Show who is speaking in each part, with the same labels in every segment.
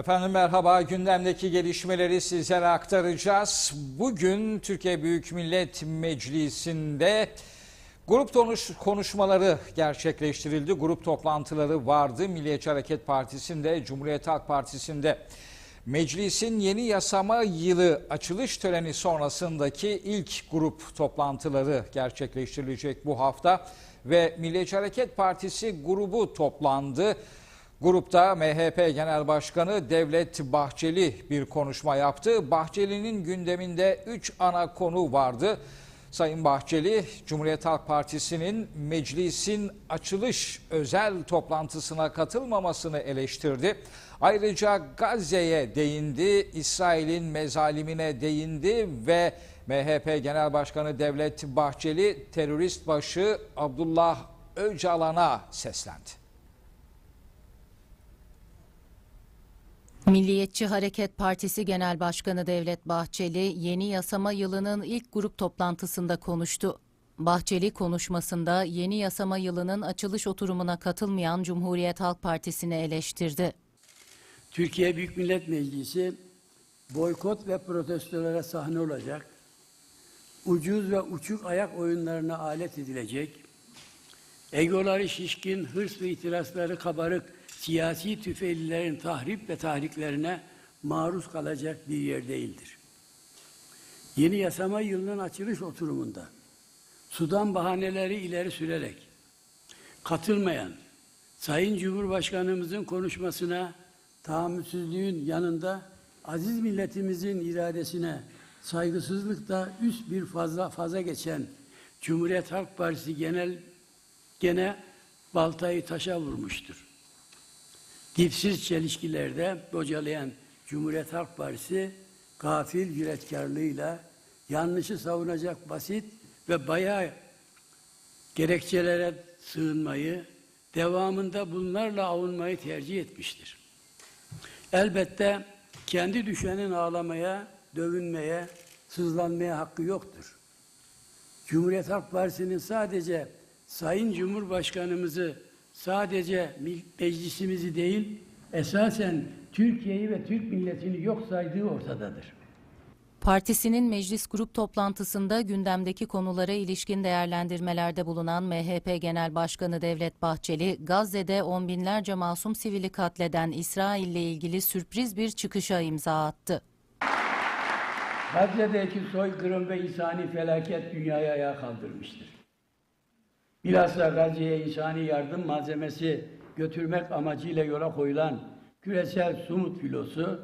Speaker 1: Efendim merhaba. Gündemdeki gelişmeleri sizlere aktaracağız. Bugün Türkiye Büyük Millet Meclisi'nde grup konuş- konuşmaları gerçekleştirildi. Grup toplantıları vardı. Milliyetçi Hareket Partisi'nde, Cumhuriyet Halk Partisi'nde. Meclisin yeni yasama yılı açılış töreni sonrasındaki ilk grup toplantıları gerçekleştirilecek bu hafta ve Milliyetçi Hareket Partisi grubu toplandı. Grupta MHP Genel Başkanı Devlet Bahçeli bir konuşma yaptı. Bahçeli'nin gündeminde 3 ana konu vardı. Sayın Bahçeli, Cumhuriyet Halk Partisi'nin meclisin açılış özel toplantısına katılmamasını eleştirdi. Ayrıca Gazze'ye değindi, İsrail'in mezalimine değindi ve MHP Genel Başkanı Devlet Bahçeli terörist başı Abdullah Öcalan'a seslendi.
Speaker 2: Milliyetçi Hareket Partisi Genel Başkanı Devlet Bahçeli yeni yasama yılının ilk grup toplantısında konuştu. Bahçeli konuşmasında yeni yasama yılının açılış oturumuna katılmayan Cumhuriyet Halk Partisi'ni eleştirdi.
Speaker 3: Türkiye Büyük Millet Meclisi boykot ve protestolara sahne olacak, ucuz ve uçuk ayak oyunlarına alet edilecek, egoları şişkin, hırs ve itirazları kabarık siyasi tüfeğlilerin tahrip ve tahriklerine maruz kalacak bir yer değildir. Yeni yasama yılının açılış oturumunda Sudan bahaneleri ileri sürerek katılmayan Sayın Cumhurbaşkanımızın konuşmasına tahammülsüzlüğün yanında aziz milletimizin iradesine saygısızlıkta üst bir fazla faza geçen Cumhuriyet Halk Partisi genel gene baltayı taşa vurmuştur. Dipsiz çelişkilerde bocalayan Cumhuriyet Halk Partisi gafil cüretkarlığıyla yanlışı savunacak basit ve bayağı gerekçelere sığınmayı, devamında bunlarla avunmayı tercih etmiştir. Elbette kendi düşenin ağlamaya, dövünmeye, sızlanmaya hakkı yoktur. Cumhuriyet Halk Partisi'nin sadece Sayın Cumhurbaşkanımızı, sadece meclisimizi değil, esasen Türkiye'yi ve Türk milletini yok saydığı ortadadır.
Speaker 2: Partisinin meclis grup toplantısında gündemdeki konulara ilişkin değerlendirmelerde bulunan MHP Genel Başkanı Devlet Bahçeli, Gazze'de on binlerce masum sivili katleden İsrail ile ilgili sürpriz bir çıkışa imza attı.
Speaker 3: Gazze'deki soykırım ve insani felaket dünyayı ayağa kaldırmıştır. Bilhassa Gazze'ye insani yardım malzemesi götürmek amacıyla yola koyulan küresel sumut filosu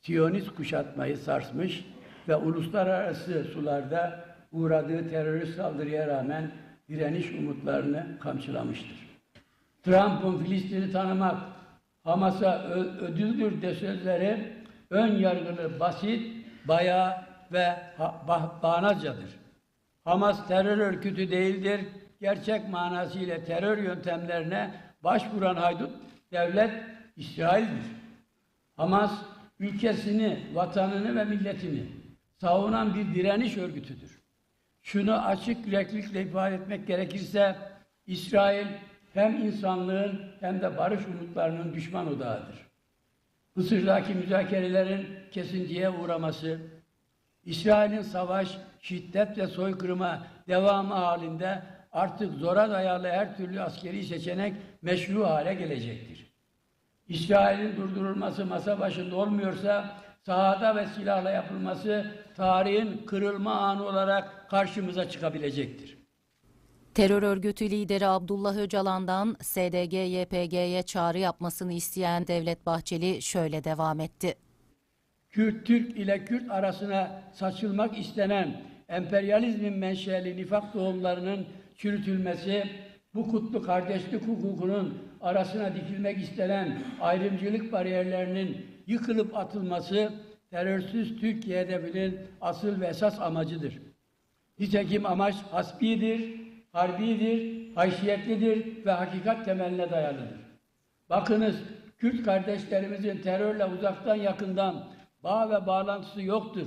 Speaker 3: Siyonist kuşatmayı sarsmış ve uluslararası sularda uğradığı terörist saldırıya rağmen direniş umutlarını kamçılamıştır. Trump'ın Filistin'i tanımak Hamas'a ödüldür de sözleri ön yargılı, basit, bayağı ve ha- bah- bağnazcadır. Hamas terör örgütü değildir. Gerçek manasıyla terör yöntemlerine başvuran haydut devlet İsrail'dir. Hamas ülkesini, vatanını ve milletini savunan bir direniş örgütüdür. Şunu açık yüreklilikle ifade etmek gerekirse İsrail hem insanlığın hem de barış umutlarının düşman odağıdır. Mısır'daki müzakerelerin kesintiye uğraması, İsrail'in savaş, şiddet ve soykırıma devamı halinde artık zora dayalı her türlü askeri seçenek meşru hale gelecektir. İsrail'in durdurulması masa başında olmuyorsa sahada ve silahla yapılması tarihin kırılma anı olarak karşımıza çıkabilecektir.
Speaker 2: Terör örgütü lideri Abdullah Öcalan'dan SDG-YPG'ye çağrı yapmasını isteyen Devlet Bahçeli şöyle devam etti.
Speaker 3: Kürt Türk ile Kürt arasına saçılmak istenen emperyalizmin menşeli nifak tohumlarının çürütülmesi, bu kutlu kardeşlik hukukunun arasına dikilmek istenen ayrımcılık bariyerlerinin yıkılıp atılması terörsüz Türkiye hedefinin asıl ve esas amacıdır. Nitekim amaç hasbidir, harbidir, haysiyetlidir ve hakikat temeline dayalıdır. Bakınız Kürt kardeşlerimizin terörle uzaktan yakından bağ ve bağlantısı yoktur.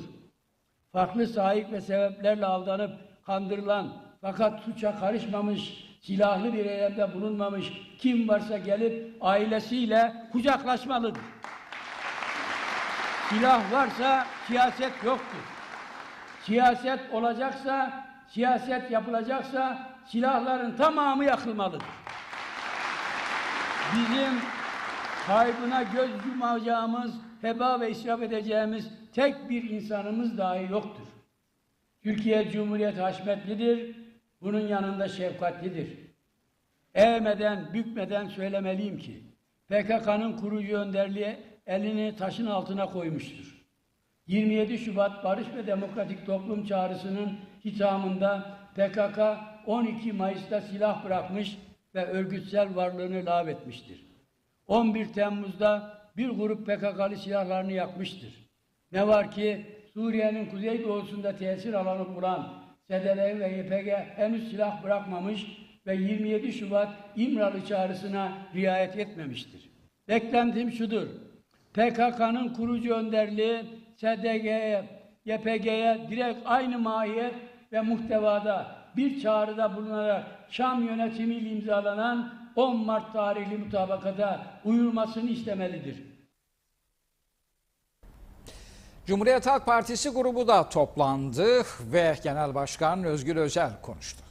Speaker 3: Farklı sahip ve sebeplerle aldanıp kandırılan fakat suça karışmamış, silahlı bir eylemde bulunmamış kim varsa gelip ailesiyle kucaklaşmalıdır. Silah varsa siyaset yoktur. Siyaset olacaksa, siyaset yapılacaksa silahların tamamı yakılmalıdır. Bizim kaybına göz yumacağımız, heba ve israf edeceğimiz tek bir insanımız dahi yoktur. Türkiye Cumhuriyeti haşmetlidir, bunun yanında şefkatlidir. Eğmeden, bükmeden söylemeliyim ki, PKK'nın kurucu önderliği elini taşın altına koymuştur. 27 Şubat Barış ve Demokratik Toplum Çağrısı'nın hitamında PKK 12 Mayıs'ta silah bırakmış ve örgütsel varlığını lağvetmiştir. 11 Temmuz'da bir grup PKK'lı silahlarını yakmıştır. Ne var ki Suriye'nin kuzeydoğusunda tesir alanı bulan SDL ve YPG henüz silah bırakmamış ve 27 Şubat İmralı çağrısına riayet etmemiştir. Beklentim şudur. PKK'nın kurucu önderliği SDG'ye, YPG'ye direkt aynı mahiyet ve muhtevada bir çağrıda bulunarak Şam yönetimiyle imzalanan 10 Mart tarihli mutabakata uyulmasını istemelidir.
Speaker 1: Cumhuriyet Halk Partisi grubu da toplandı ve Genel Başkan Özgür Özel konuştu.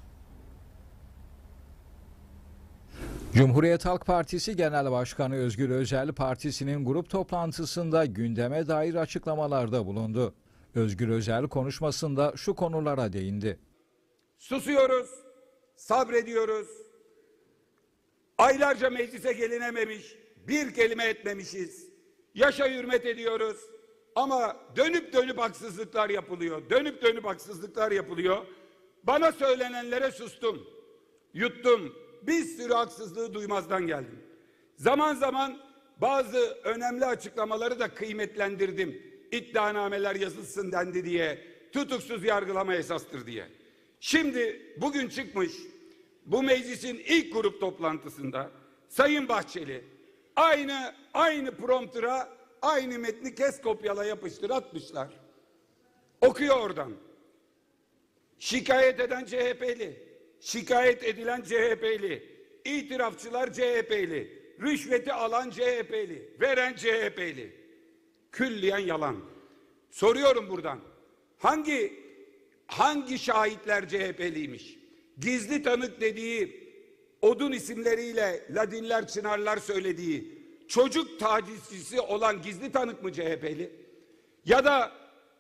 Speaker 1: Cumhuriyet Halk Partisi Genel Başkanı Özgür Özel partisinin grup toplantısında gündeme dair açıklamalarda bulundu. Özgür Özel konuşmasında şu konulara değindi.
Speaker 4: Susuyoruz, sabrediyoruz. Aylarca meclise gelinememiş, bir kelime etmemişiz. Yaşa hürmet ediyoruz. Ama dönüp dönüp haksızlıklar yapılıyor. Dönüp dönüp haksızlıklar yapılıyor. Bana söylenenlere sustum. Yuttum. Bir sürü haksızlığı duymazdan geldim. Zaman zaman bazı önemli açıklamaları da kıymetlendirdim. İddianameler yazılsın dendi diye. Tutuksuz yargılama esastır diye. Şimdi bugün çıkmış bu meclisin ilk grup toplantısında Sayın Bahçeli aynı aynı promptura aynı metni kes kopyala yapıştır atmışlar. Okuyor oradan. Şikayet eden CHP'li, şikayet edilen CHP'li, itirafçılar CHP'li, rüşveti alan CHP'li, veren CHP'li. Külliyen yalan. Soruyorum buradan. Hangi hangi şahitler CHP'liymiş? Gizli tanık dediği odun isimleriyle Ladinler, Çınarlar söylediği çocuk tacizcisi olan gizli tanık mı CHP'li? Ya da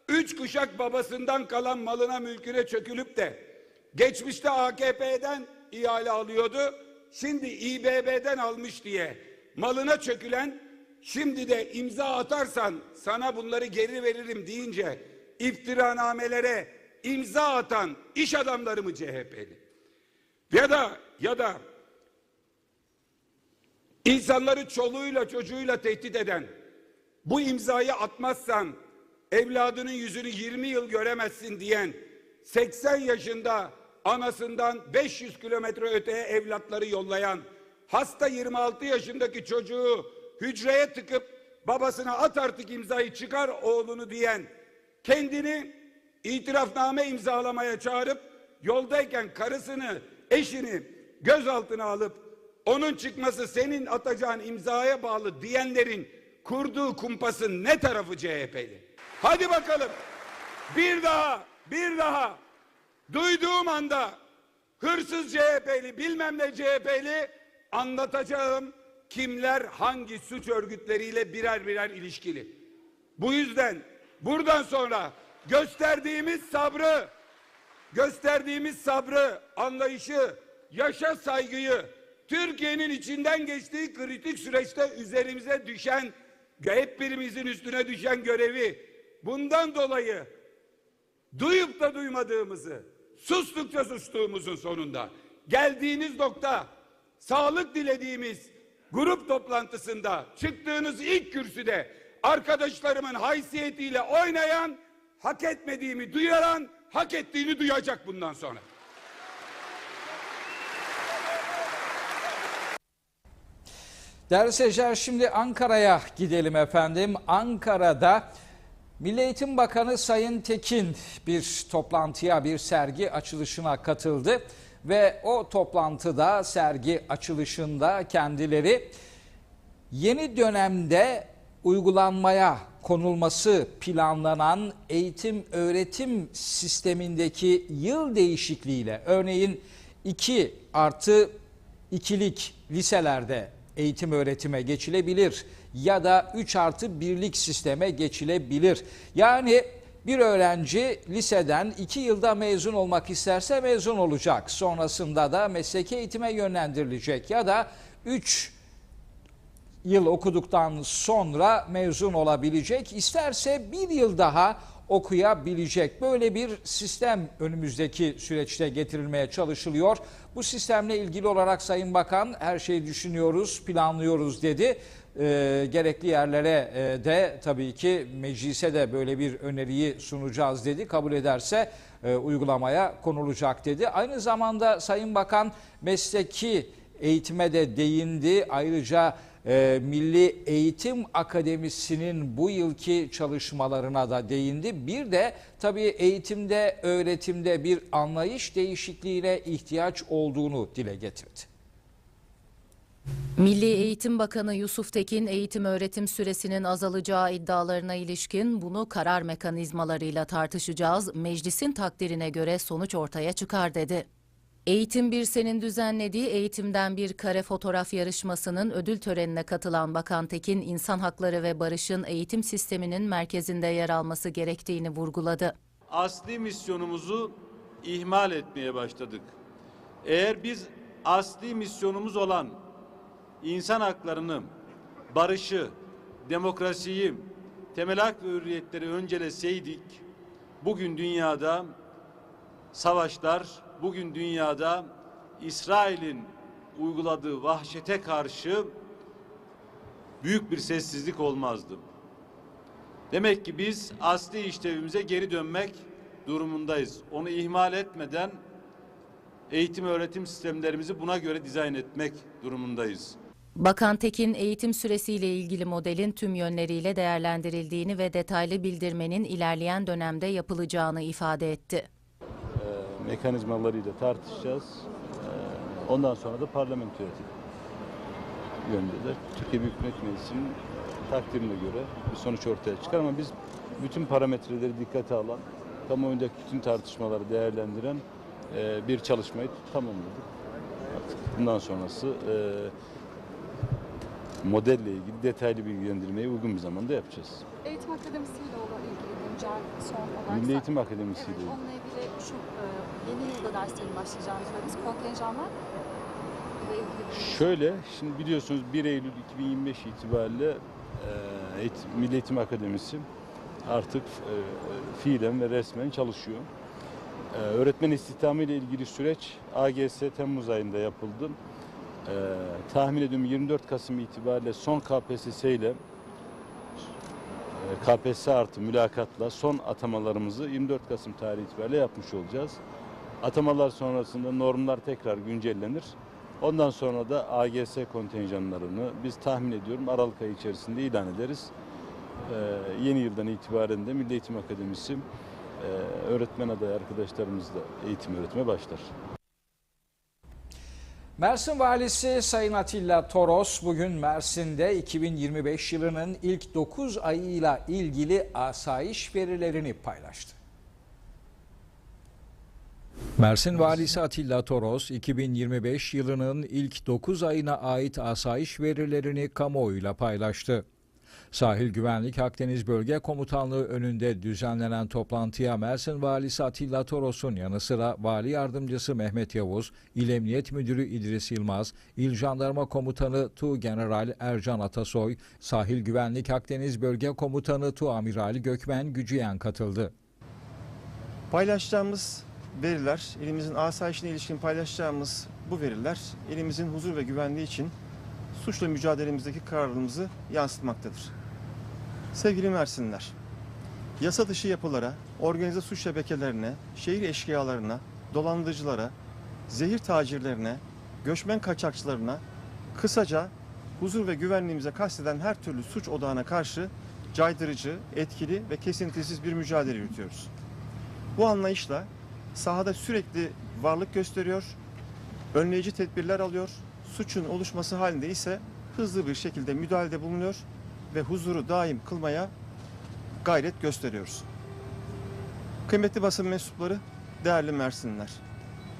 Speaker 4: üç kuşak babasından kalan malına mülküne çökülüp de geçmişte AKP'den ihale alıyordu, şimdi İBB'den almış diye malına çökülen şimdi de imza atarsan sana bunları geri veririm deyince iftiranamelere imza atan iş adamları mı CHP'li? Ya da ya da insanları çoluğuyla çocuğuyla tehdit eden bu imzayı atmazsan evladının yüzünü 20 yıl göremezsin diyen 80 yaşında anasından 500 kilometre öteye evlatları yollayan hasta 26 yaşındaki çocuğu hücreye tıkıp babasına at artık imzayı çıkar oğlunu diyen kendini itirafname imzalamaya çağırıp yoldayken karısını, eşini gözaltına alıp onun çıkması senin atacağın imzaya bağlı diyenlerin kurduğu kumpasın ne tarafı CHP'li? Hadi bakalım. Bir daha, bir daha duyduğum anda hırsız CHP'li, bilmem ne CHP'li anlatacağım kimler hangi suç örgütleriyle birer birer ilişkili. Bu yüzden buradan sonra gösterdiğimiz sabrı, gösterdiğimiz sabrı, anlayışı, yaşa saygıyı, Türkiye'nin içinden geçtiği kritik süreçte üzerimize düşen, hep birimizin üstüne düşen görevi, bundan dolayı duyup da duymadığımızı, sustukça sustuğumuzun sonunda geldiğiniz nokta, sağlık dilediğimiz grup toplantısında çıktığınız ilk kürsüde arkadaşlarımın haysiyetiyle oynayan, hak etmediğimi duyaran, hak ettiğini duyacak bundan sonra.
Speaker 1: Değerli seyirciler şimdi Ankara'ya gidelim efendim. Ankara'da Milli Eğitim Bakanı Sayın Tekin bir toplantıya, bir sergi açılışına katıldı. Ve o toplantıda, sergi açılışında kendileri yeni dönemde uygulanmaya konulması planlanan eğitim öğretim sistemindeki yıl değişikliğiyle örneğin 2 artı ikilik liselerde eğitim öğretime geçilebilir ya da 3 artı 1'lik sisteme geçilebilir. Yani bir öğrenci liseden 2 yılda mezun olmak isterse mezun olacak. Sonrasında da mesleki eğitime yönlendirilecek ya da 3 yıl okuduktan sonra mezun olabilecek. İsterse bir yıl daha okuyabilecek. Böyle bir sistem önümüzdeki süreçte getirilmeye çalışılıyor. Bu sistemle ilgili olarak Sayın Bakan her şeyi düşünüyoruz, planlıyoruz dedi. Ee, gerekli yerlere e, de tabii ki meclise de böyle bir öneriyi sunacağız dedi. Kabul ederse e, uygulamaya konulacak dedi. Aynı zamanda Sayın Bakan mesleki eğitime de değindi. Ayrıca e, Milli Eğitim Akademisi'nin bu yılki çalışmalarına da değindi. Bir de tabii eğitimde, öğretimde bir anlayış değişikliğine ihtiyaç olduğunu dile getirdi.
Speaker 2: Milli Eğitim Bakanı Yusuf Tekin eğitim öğretim süresinin azalacağı iddialarına ilişkin bunu karar mekanizmalarıyla tartışacağız. Meclisin takdirine göre sonuç ortaya çıkar dedi. Eğitim Birsen'in düzenlediği Eğitimden Bir Kare Fotoğraf yarışmasının ödül törenine katılan Bakan Tekin, insan hakları ve barışın eğitim sisteminin merkezinde yer alması gerektiğini vurguladı.
Speaker 5: asli misyonumuzu ihmal etmeye başladık. Eğer biz asli misyonumuz olan insan haklarını, barışı, demokrasiyi, temel hak ve hürriyetleri önceleseydik, bugün dünyada savaşlar, bugün dünyada İsrail'in uyguladığı vahşete karşı büyük bir sessizlik olmazdı. Demek ki biz asli işlevimize geri dönmek durumundayız. Onu ihmal etmeden eğitim öğretim sistemlerimizi buna göre dizayn etmek durumundayız.
Speaker 2: Bakan Tekin, eğitim süresiyle ilgili modelin tüm yönleriyle değerlendirildiğini ve detaylı bildirmenin ilerleyen dönemde yapılacağını ifade etti.
Speaker 5: Mekanizmalarıyla tartışacağız. Ee, Ondan sonra da parlamento yönünde de Türkiye Büyük Millet Meclisi'nin takdirine göre bir sonuç ortaya çıkar ama biz bütün parametreleri dikkate alan, kamuoyundaki bütün tartışmaları değerlendiren e, bir çalışmayı tamamladık. Artık bundan sonrası e, modelle ilgili detaylı bilgilendirmeyi uygun bir zamanda yapacağız.
Speaker 6: Eğitim Akademisi ile olan ilgili güncel son olarak...
Speaker 5: Milli Eğitim Akademisi ile
Speaker 6: Evet, onunla ilgili şu e, yeni yılda derslerin başlayacağını söylediniz. İlgili bir
Speaker 5: Şöyle, şimdi biliyorsunuz 1 Eylül 2025 itibariyle e, Milli Eğitim Akademisi artık e, fiilen ve resmen çalışıyor. E, öğretmen istihdamı ile ilgili süreç AGS Temmuz ayında yapıldı. E, tahmin ediyorum 24 Kasım itibariyle son KPSS ile KPSS artı mülakatla son atamalarımızı 24 Kasım tarihi itibariyle yapmış olacağız. Atamalar sonrasında normlar tekrar güncellenir. Ondan sonra da AGS kontenjanlarını biz tahmin ediyorum Aralık ayı içerisinde ilan ederiz. Ee, yeni yıldan itibaren de Milli Eğitim Akademisi e, öğretmen adayı arkadaşlarımızla eğitim öğretime başlar.
Speaker 1: Mersin Valisi Sayın Atilla Toros bugün Mersin'de 2025 yılının ilk 9 ayıyla ilgili asayiş verilerini paylaştı. Mersin Valisi Atilla Toros 2025 yılının ilk 9 ayına ait asayiş verilerini kamuoyuyla paylaştı. Sahil Güvenlik Akdeniz Bölge Komutanlığı önünde düzenlenen toplantıya Mersin Valisi Atilla Toros'un yanı sıra Vali Yardımcısı Mehmet Yavuz, İl Emniyet Müdürü İdris Yılmaz, İl Jandarma Komutanı Tu General Ercan Atasoy, Sahil Güvenlik Akdeniz Bölge Komutanı Tu Amiral Gökmen Gücüyen katıldı.
Speaker 7: Paylaşacağımız veriler, elimizin asayişine ilişkin paylaşacağımız bu veriler elimizin huzur ve güvenliği için suçla mücadelemizdeki kararlılığımızı yansıtmaktadır. Sevgili Mersinliler, yasa dışı yapılara, organize suç şebekelerine, şehir eşkıyalarına, dolandırıcılara, zehir tacirlerine, göçmen kaçakçılarına, kısaca huzur ve güvenliğimize kasteden her türlü suç odağına karşı caydırıcı, etkili ve kesintisiz bir mücadele yürütüyoruz. Bu anlayışla sahada sürekli varlık gösteriyor, önleyici tedbirler alıyor, suçun oluşması halinde ise hızlı bir şekilde müdahalede bulunuyor ve huzuru daim kılmaya gayret gösteriyoruz. Kıymetli basın mensupları, değerli Mersinliler.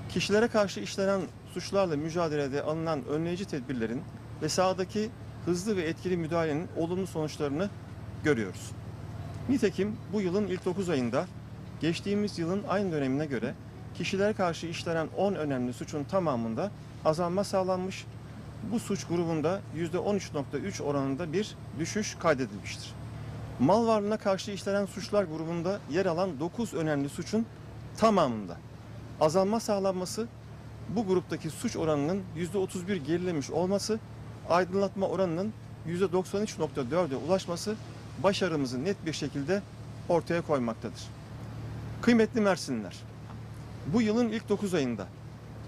Speaker 7: Kişilere karşı işlenen suçlarla mücadelede alınan önleyici tedbirlerin ve sahadaki hızlı ve etkili müdahalenin olumlu sonuçlarını görüyoruz. Nitekim bu yılın ilk 9 ayında geçtiğimiz yılın aynı dönemine göre kişilere karşı işlenen 10 önemli suçun tamamında azalma sağlanmış. Bu suç grubunda %13.3 oranında bir düşüş kaydedilmiştir. Mal varlığına karşı işlenen suçlar grubunda yer alan 9 önemli suçun tamamında azalma sağlanması, bu gruptaki suç oranının %31 gerilemiş olması, aydınlatma oranının %93.4'e ulaşması başarımızı net bir şekilde ortaya koymaktadır. Kıymetli Mersinliler, bu yılın ilk 9 ayında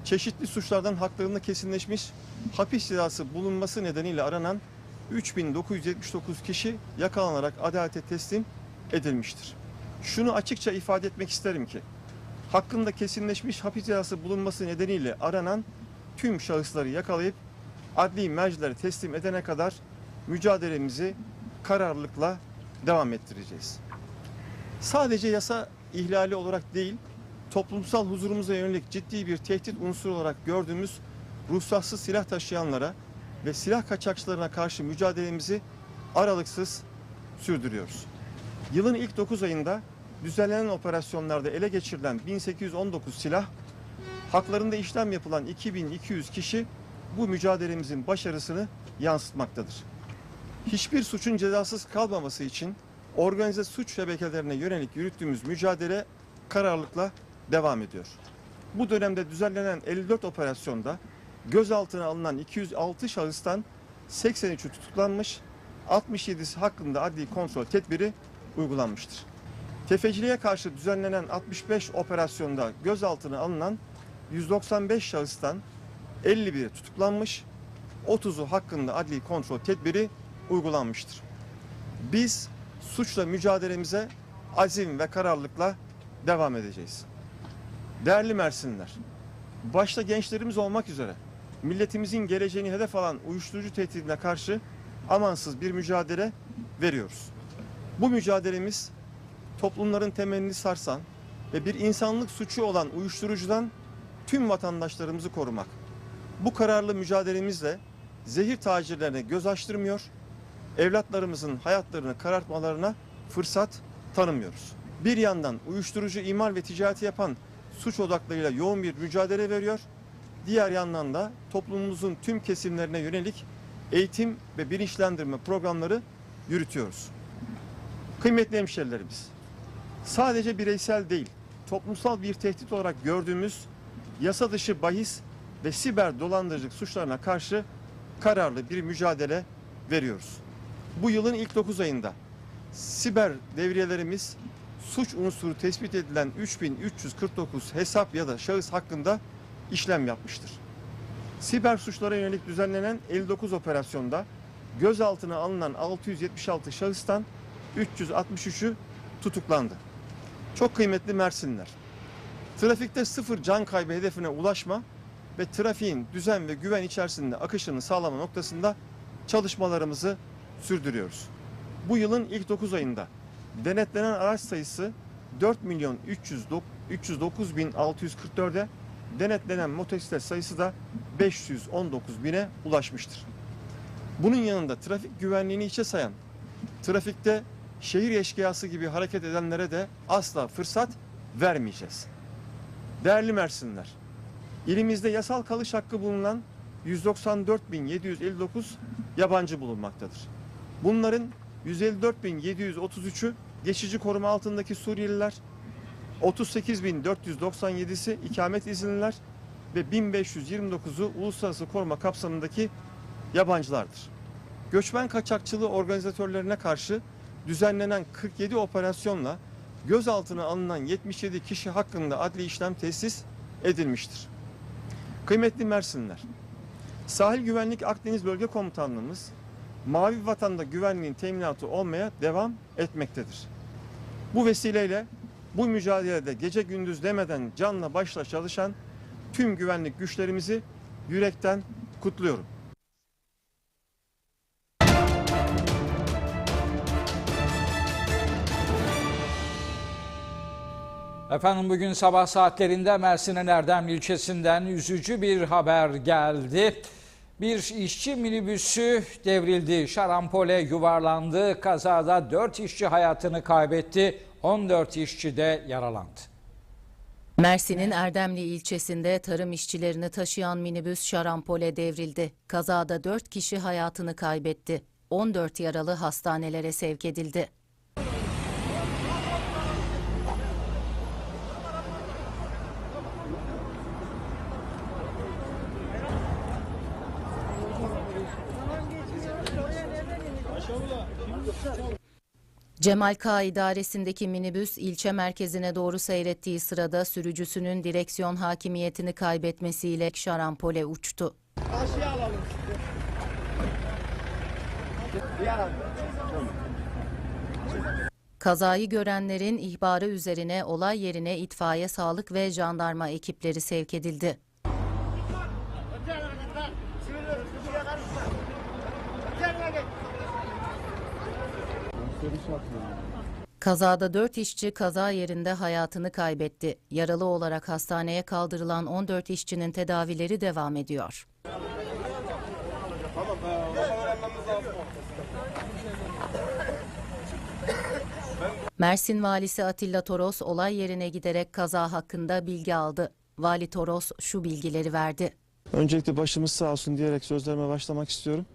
Speaker 7: çeşitli suçlardan haklarında kesinleşmiş hapis cezası bulunması nedeniyle aranan 3979 kişi yakalanarak adalete teslim edilmiştir. Şunu açıkça ifade etmek isterim ki hakkında kesinleşmiş hapis cezası bulunması nedeniyle aranan tüm şahısları yakalayıp adli mercilere teslim edene kadar mücadelemizi kararlılıkla devam ettireceğiz. Sadece yasa ihlali olarak değil, toplumsal huzurumuza yönelik ciddi bir tehdit unsuru olarak gördüğümüz ruhsatsız silah taşıyanlara ve silah kaçakçılarına karşı mücadelemizi aralıksız sürdürüyoruz. Yılın ilk 9 ayında düzenlenen operasyonlarda ele geçirilen 1819 silah, haklarında işlem yapılan 2200 kişi bu mücadelemizin başarısını yansıtmaktadır. Hiçbir suçun cezasız kalmaması için organize suç şebekelerine yönelik yürüttüğümüz mücadele kararlılıkla devam ediyor. Bu dönemde düzenlenen 54 operasyonda gözaltına alınan 206 şahıstan 83'ü tutuklanmış, 67'si hakkında adli kontrol tedbiri uygulanmıştır. Tefeciliğe karşı düzenlenen 65 operasyonda gözaltına alınan 195 şahıstan 51'i tutuklanmış, 30'u hakkında adli kontrol tedbiri uygulanmıştır. Biz suçla mücadelemize azim ve kararlılıkla devam edeceğiz. Değerli Mersinliler, başta gençlerimiz olmak üzere milletimizin geleceğini hedef alan uyuşturucu tehdidine karşı amansız bir mücadele veriyoruz. Bu mücadelemiz toplumların temelini sarsan ve bir insanlık suçu olan uyuşturucudan tüm vatandaşlarımızı korumak. Bu kararlı mücadelemizle zehir tacirlerine göz açtırmıyor, evlatlarımızın hayatlarını karartmalarına fırsat tanımıyoruz. Bir yandan uyuşturucu imal ve ticareti yapan suç odaklarıyla yoğun bir mücadele veriyor. Diğer yandan da toplumumuzun tüm kesimlerine yönelik eğitim ve bilinçlendirme programları yürütüyoruz. Kıymetli hemşerilerimiz, sadece bireysel değil, toplumsal bir tehdit olarak gördüğümüz yasa dışı bahis ve siber dolandırıcılık suçlarına karşı kararlı bir mücadele veriyoruz. Bu yılın ilk 9 ayında siber devriyelerimiz suç unsuru tespit edilen 3349 hesap ya da şahıs hakkında işlem yapmıştır. Siber suçlara yönelik düzenlenen 59 operasyonda gözaltına alınan 676 şahıstan 363'ü tutuklandı. Çok kıymetli Mersinliler. Trafikte sıfır can kaybı hedefine ulaşma ve trafiğin düzen ve güven içerisinde akışını sağlama noktasında çalışmalarımızı sürdürüyoruz. Bu yılın ilk 9 ayında denetlenen araç sayısı 4 milyon 309 bin 644'e denetlenen motosiklet sayısı da 519 bine ulaşmıştır. Bunun yanında trafik güvenliğini içe sayan, trafikte şehir eşkıyası gibi hareket edenlere de asla fırsat vermeyeceğiz. Değerli Mersinliler, ilimizde yasal kalış hakkı bulunan 194.759 yabancı bulunmaktadır. Bunların 154.733'ü geçici koruma altındaki Suriyeliler, 38.497'si ikamet izinliler ve 1529'u uluslararası koruma kapsamındaki yabancılardır. Göçmen kaçakçılığı organizatörlerine karşı düzenlenen 47 operasyonla gözaltına alınan 77 kişi hakkında adli işlem tesis edilmiştir. Kıymetli Mersinler, Sahil Güvenlik Akdeniz Bölge Komutanlığımız mavi vatanda güvenliğin teminatı olmaya devam etmektedir. Bu vesileyle bu mücadelede gece gündüz demeden canla başla çalışan tüm güvenlik güçlerimizi yürekten kutluyorum.
Speaker 1: Efendim bugün sabah saatlerinde Mersin'in Erdem ilçesinden üzücü bir haber geldi. Bir işçi minibüsü devrildi, şarampole yuvarlandı. Kazada 4 işçi hayatını kaybetti, 14 işçi de yaralandı.
Speaker 2: Mersin'in Erdemli ilçesinde tarım işçilerini taşıyan minibüs şarampole devrildi. Kazada 4 kişi hayatını kaybetti. 14 yaralı hastanelere sevk edildi. Cemal K. idaresindeki minibüs ilçe merkezine doğru seyrettiği sırada sürücüsünün direksiyon hakimiyetini kaybetmesiyle şarampole uçtu. Kazayı görenlerin ihbarı üzerine olay yerine itfaiye, sağlık ve jandarma ekipleri sevk edildi. Kazada 4 işçi kaza yerinde hayatını kaybetti. Yaralı olarak hastaneye kaldırılan 14 işçinin tedavileri devam ediyor. Mersin Valisi Atilla Toros olay yerine giderek kaza hakkında bilgi aldı. Vali Toros şu bilgileri verdi.
Speaker 7: Öncelikle başımız sağ olsun diyerek sözlerime başlamak istiyorum.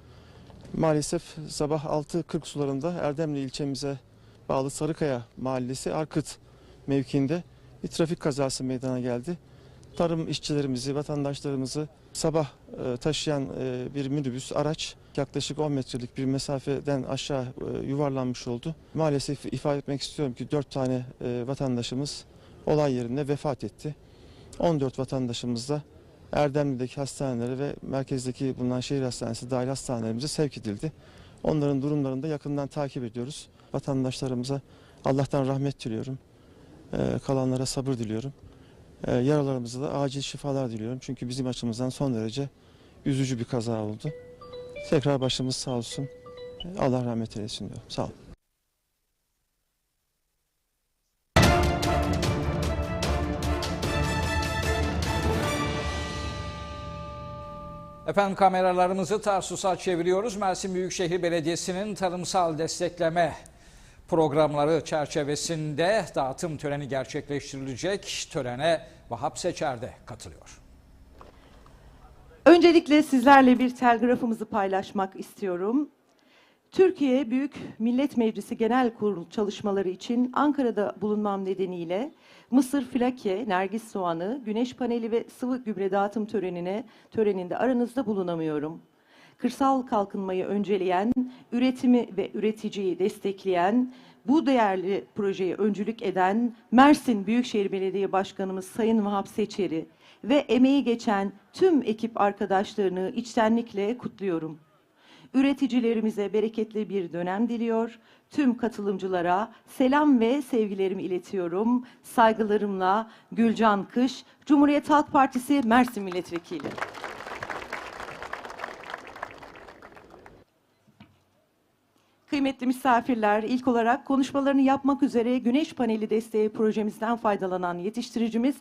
Speaker 7: Maalesef sabah 6.40 sularında Erdemli ilçemize bağlı Sarıkaya Mahallesi Arkıt mevkiinde bir trafik kazası meydana geldi. Tarım işçilerimizi, vatandaşlarımızı sabah e, taşıyan e, bir minibüs araç yaklaşık 10 metrelik bir mesafeden aşağı e, yuvarlanmış oldu. Maalesef ifade etmek istiyorum ki 4 tane vatandaşımız olay yerinde vefat etti. 14 vatandaşımız da Erdemli'deki hastanelere ve merkezdeki bulunan şehir hastanesi dahil hastanelerimize sevk edildi. Onların durumlarını da yakından takip ediyoruz. Vatandaşlarımıza Allah'tan rahmet diliyorum. Ee, kalanlara sabır diliyorum. Ee, yaralarımıza da acil şifalar diliyorum. Çünkü bizim açımızdan son derece üzücü bir kaza oldu. Tekrar başımız sağ olsun. Allah rahmet eylesin diyorum. Sağ olun.
Speaker 1: Efendim kameralarımızı Tarsus'a çeviriyoruz. Mersin Büyükşehir Belediyesi'nin tarımsal destekleme programları çerçevesinde dağıtım töreni gerçekleştirilecek. Törene Vahap Seçer de katılıyor.
Speaker 8: Öncelikle sizlerle bir telgrafımızı paylaşmak istiyorum. Türkiye Büyük Millet Meclisi Genel Kurulu çalışmaları için Ankara'da bulunmam nedeniyle mısır filake, nergis soğanı, güneş paneli ve sıvı gübre dağıtım törenine töreninde aranızda bulunamıyorum. Kırsal kalkınmayı önceleyen, üretimi ve üreticiyi destekleyen, bu değerli projeye öncülük eden Mersin Büyükşehir Belediye Başkanımız Sayın Vahap Seçer'i ve emeği geçen tüm ekip arkadaşlarını içtenlikle kutluyorum. Üreticilerimize bereketli bir dönem diliyor. Tüm katılımcılara selam ve sevgilerimi iletiyorum. Saygılarımla Gülcan Kış, Cumhuriyet Halk Partisi Mersin Milletvekili. Kıymetli misafirler, ilk olarak konuşmalarını yapmak üzere Güneş Paneli Desteği projemizden faydalanan yetiştiricimiz